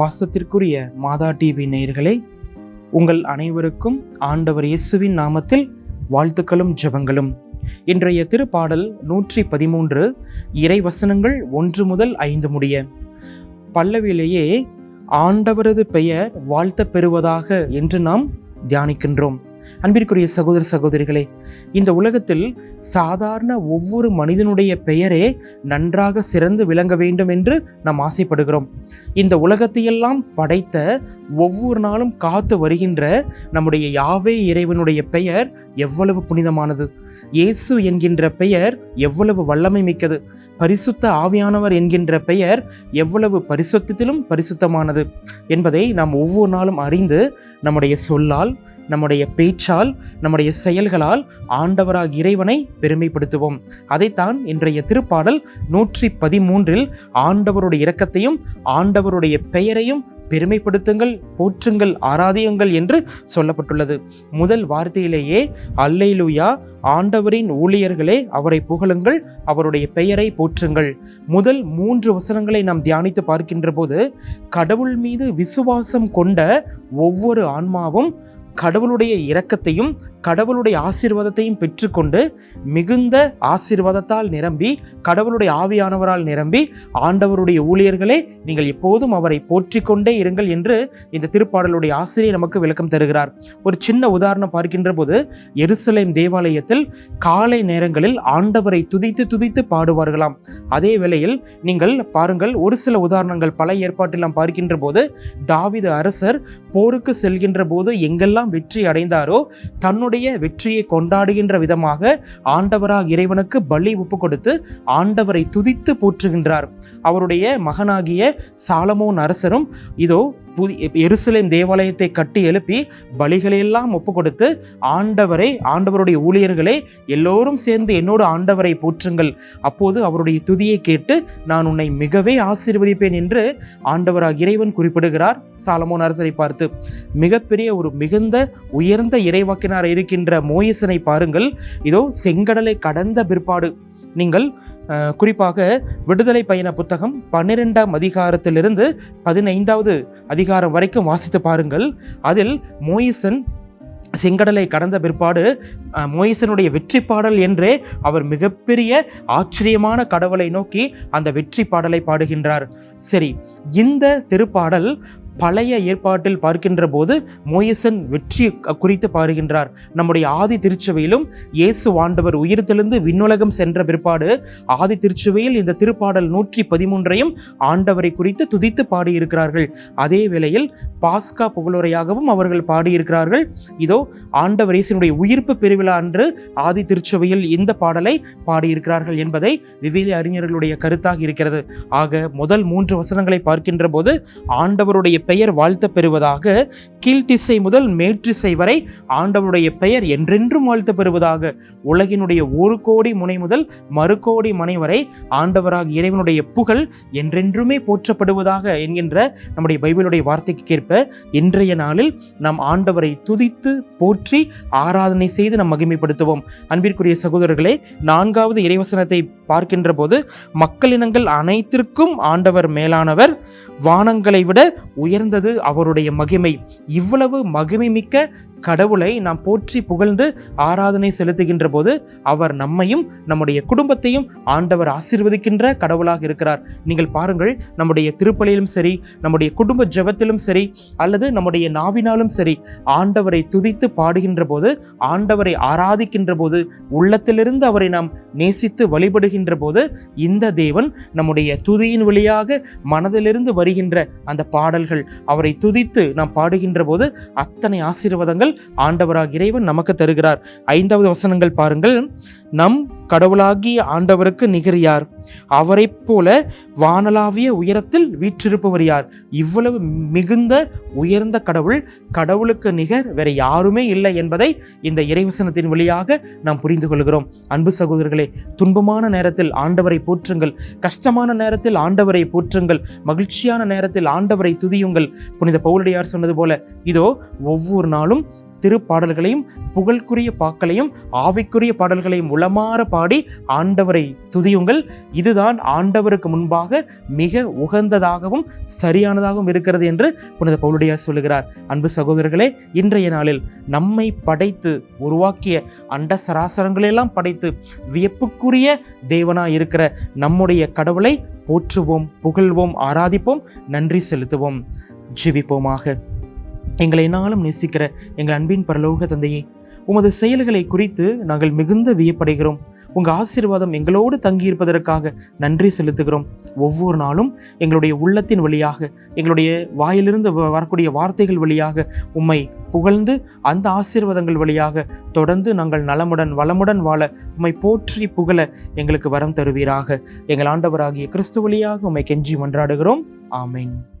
பாசத்திற்குரிய மாதா டிவி நேயர்களே உங்கள் அனைவருக்கும் ஆண்டவர் இயேசுவின் நாமத்தில் வாழ்த்துக்களும் ஜெபங்களும். இன்றைய திருப்பாடல் நூற்றி பதிமூன்று இறைவசனங்கள் ஒன்று முதல் ஐந்து முடிய. பல்லவிலேயே ஆண்டவரது பெயர் வாழ்த்த பெறுவதாக என்று நாம் தியானிக்கின்றோம். அன்பிற்குரிய சகோதர சகோதரிகளே இந்த உலகத்தில் சாதாரண ஒவ்வொரு மனிதனுடைய பெயரே நன்றாக சிறந்து விளங்க வேண்டும் என்று நாம் ஆசைப்படுகிறோம். இந்த உலகத்தையெல்லாம் படைத்த ஒவ்வொரு நாளும் காத்து வருகின்ற நம்முடைய யாவே இறைவனுடைய பெயர் எவ்வளவு புனிதமானது. இயேசு என்கின்ற பெயர் எவ்வளவு வல்லமை மிக்கது. பரிசுத்த ஆவியானவர் என்கின்ற பெயர் எவ்வளவு பரிசுத்தத்திலும் பரிசுத்தமானது என்பதை நாம் ஒவ்வொரு நாளும் அறிந்து நம்முடைய சொல்லால் நம்முடைய பேச்சால் நம்முடைய செயல்களால் ஆண்டவராக இறைவனை பெருமைப்படுத்துவோம். அதைத்தான் இன்றைய திருப்பாடல் நூற்றி பதிமூன்றில் ஆண்டவருடைய இரக்கத்தையும் ஆண்டவருடைய பெயரையும் பெருமைப்படுத்துங்கள் போற்றுங்கள் ஆராதியுங்கள் என்று சொல்லப்பட்டுள்ளது. முதல் வார்த்தையிலேயே அல்லைலுயா ஆண்டவரின் ஊழியர்களே அவரை புகழுங்கள் அவருடைய பெயரை போற்றுங்கள். முதல் மூன்று வசனங்களை நாம் தியானித்து பார்க்கின்ற போது கடவுள் மீது விசுவாசம் கொண்ட ஒவ்வொரு ஆன்மாவும் கடவுளுடைய இரக்கத்தையும் கடவுளுடைய ஆசீர்வாதத்தையும் பெற்றுக்கொண்டு மிகுந்த ஆசீர்வாதத்தால் நிரம்பி கடவுளுடைய ஆவியானவரால் நிரம்பி ஆண்டவருடைய ஊழியர்களே நீங்கள் எப்போதும் அவரை போற்றிக் கொண்டே இருங்கள் என்று இந்த திருப்பாடலுடைய ஆசிரியர் நமக்கு விளக்கம் தருகிறார். ஒரு சின்ன உதாரணம் பார்க்கின்ற போது எருசலேம் தேவாலயத்தில் காலை நேரங்களில் ஆண்டவரை துதித்து துதித்து பாடுவார்களாம். அதே வேளையில் நீங்கள் பாருங்கள் ஒரு சில உதாரணங்கள் பல ஏற்பாட்டில் நாம் பார்க்கின்ற போது தாவித அரசர் போருக்கு செல்கின்ற போது எங்கெல்லாம் வெற்றி அடைந்தாரோ தன்னுடைய வெற்றியை கொண்டாடுகின்ற விதமாக ஆண்டவராக இறைவனுக்கு பலி ஒப்பு கொடுத்து ஆண்டவரை துதித்து போற்றுகின்றார். அவருடைய மகனாகிய சாலமோன் அரசரும் இதோ புதி எருசலேம் தேவாலயத்தை கட்டி எழுப்பி பலிகளையெல்லாம் ஒப்பு கொடுத்து ஆண்டவரை ஆண்டவருடைய ஊழியர்களே எல்லோரும் சேர்ந்து என்னோடு ஆண்டவரை போற்றுங்கள். அப்போது அவருடைய துதியை கேட்டு நான் உன்னை மிகவே ஆசீர்வதிப்பேன் என்று ஆண்டவராக இறைவன் குறிப்பிடுகிறார். சாலமோன் அரசரை பார்த்து மிகப்பெரிய ஒரு மிகுந்த உயர்ந்த இறைவாக்கினார் இருக்கின்ற மோயசனை பாருங்கள். இதோ செங்கடலை கடந்த பிற்பாடு நீங்கள் குறிப்பாக விடுதலை பயண புத்தகம் பன்னிரெண்டாம் அதிகாரத்திலிருந்து பதினைந்தாவது அதிகாரம் அதிகாரம் வரைக்கும் வாசித்து பாருங்கள். அதில் மோயிசன் செங்கடலை கடந்த பிற்பாடு மோயிசனுடைய வெற்றி பாடல் என்றே அவர் மிகப்பெரிய ஆச்சரியமான கடவுளை நோக்கி அந்த வெற்றி பாடலை பாடுகின்றார். சரி இந்த திருப்பாடல் பழைய ஏற்பாட்டில் பார்க்கின்ற போது மோயசன் வெற்றி குறித்து பாடுகின்றார் நம்முடைய ஆதி திருச்சபையிலும் இயேசு ஆண்டவர் உயிரத்திலிருந்து விண்ணுலகம் சென்ற பிற்பாடு ஆதி திருச்சபையில் இந்த திருப்பாடல் நூற்றி பதிமூன்றையும் ஆண்டவரை குறித்து துதித்து பாடியிருக்கிறார்கள். அதே வேளையில் பாஸ்கா புகழுரையாகவும் அவர்கள் பாடியிருக்கிறார்கள். இதோ ஆண்டவர் இயேசுனுடைய உயிர்ப்பு பெருவிழா அன்று ஆதி திருச்சபையில் இந்த பாடலை பாடியிருக்கிறார்கள் என்பதை விவிலிய அறிஞர்களுடைய கருத்தாக இருக்கிறது. ஆக முதல் மூன்று வசனங்களை பார்க்கின்ற போது ஆண்டவருடைய பெயர் வாழ்த்தப் பெறுவதாக கீழ்த்திசை முதல் மேற்றிசை வரை ஆண்டவருடைய பெயர் என்றென்றும் வாழ்த்த பெறுவதாக உலகினுடைய ஒரு கோடி முனை முதல் மறுகோடி மனை வரை ஆண்டவராக இறைவனுடைய புகழ் என்றென்றுமே போற்றப்படுவதாக என்கின்ற நம்முடைய பைபிளுடைய வார்த்தைக்கு ஏற்ப இன்றைய நாளில் நாம் ஆண்டவரை துதித்து போற்றி ஆராதனை செய்து நாம் மகிமைப்படுத்துவோம். அன்பிற்குரிய சகோதரர்களே நான்காவது இறைவசனத்தை பார்க்கின்ற போது மக்களினங்கள் அனைத்திற்கும் ஆண்டவர் மேலானவர். வானங்களை விட உயர் உயர்ந்தது அவருடைய மகிமை. இவ்வளவு மகிமை மிக்க கடவுளை நாம் போற்றி புகழ்ந்து ஆராதனை செலுத்துகின்ற போது அவர் நம்மையும் நம்முடைய குடும்பத்தையும் ஆண்டவர் ஆசீர்வதிக்கின்ற கடவுளாக இருக்கிறார். நீங்கள் பாருங்கள் நம்முடைய திருப்பலியிலும் சரி நம்முடைய குடும்ப ஜெபத்திலும் சரி அல்லது நம்முடைய நாவினாலும் சரி ஆண்டவரை துதித்து பாடுகின்ற போது ஆண்டவரை ஆராதிக்கின்ற போது உள்ளத்திலிருந்து அவரை நாம் நேசித்து வழிபடுகின்ற போது இந்த தேவன் நம்முடைய துதியின் வழியாக மனதிலிருந்து வருகின்ற அந்த பாடல்கள் அவரை துதித்து நாம் பாடுகின்ற போது அத்தனை ஆசீர்வாதங்கள் ஆண்டவராக இறைவன் நமக்கு தருகிறார். ஐந்தாவது வசனங்கள் பாருங்கள். நம் கடவுளாகிய ஆண்டவருக்கு நிகர் யார் அவரைப் போல வானலாவிய உயரத்தில் வீற்றிருப்பவர் யார்? இவ்வளவு மிகுந்த உயர்ந்த கடவுள் கடவுளுக்கு நிகர் வேற யாருமே இல்லை என்பதை இந்த இறைவசனத்தின் வழியாக நாம் புரிந்து கொள்கிறோம். அன்பு சகோதரர்களே துன்பமான நேரத்தில் ஆண்டவரை போற்றுங்கள். கஷ்டமான நேரத்தில் ஆண்டவரை போற்றுங்கள். மகிழ்ச்சியான நேரத்தில் ஆண்டவரை துதியுங்கள். புனித பவுலடியார் சொன்னது போல இதோ ஒவ்வொரு நாளும் திருப்பாடல்களையும் புகழ்க்குரிய பாக்களையும் ஆவிக்குரிய பாடல்களையும் உளமாற பாடி ஆண்டவரை துதியுங்கள். இதுதான் ஆண்டவருக்கு முன்பாக மிக உகந்ததாகவும் சரியானதாகவும் இருக்கிறது என்று புனித பவுலுடையார் சொல்லுகிறார். அன்பு சகோதரர்களே இன்றைய நாளில் நம்மை படைத்து உருவாக்கிய அண்ட சராசரங்களெல்லாம் படைத்து வியப்புக்குரிய தேவனாய் இருக்கிற நம்முடைய கடவுளை போற்றுவோம் புகழ்வோம் ஆராதிப்போம் நன்றி செலுத்துவோம். ஜெபிப்போமாக. எங்களை நாளும் நேசிக்கிற எங்கள் அன்பின் பரலோக தந்தையே உமது செயல்களை குறித்து நாங்கள் மிகுந்த வியப்படைகிறோம். உங்கள் ஆசீர்வாதம் எங்களோடு தங்கியிருப்பதற்காக நன்றி செலுத்துகிறோம். ஒவ்வொரு நாளும் எங்களுடைய உள்ளத்தின் வழியாக எங்களுடைய வாயிலிருந்து வ- வரக்கூடிய வார்த்தைகள் வழியாக உம்மை புகழ்ந்து அந்த ஆசீர்வாதங்கள் வழியாக தொடர்ந்து நாங்கள் நலமுடன் வளமுடன் வாழ உம்மை போற்றி புகழ எங்களுக்கு வரம் தருவீராக. எங்கள் ஆண்டவராகிய கிறிஸ்து வழியாக உம்மை கெஞ்சி மன்றாடுகிறோம். ஆமேன்.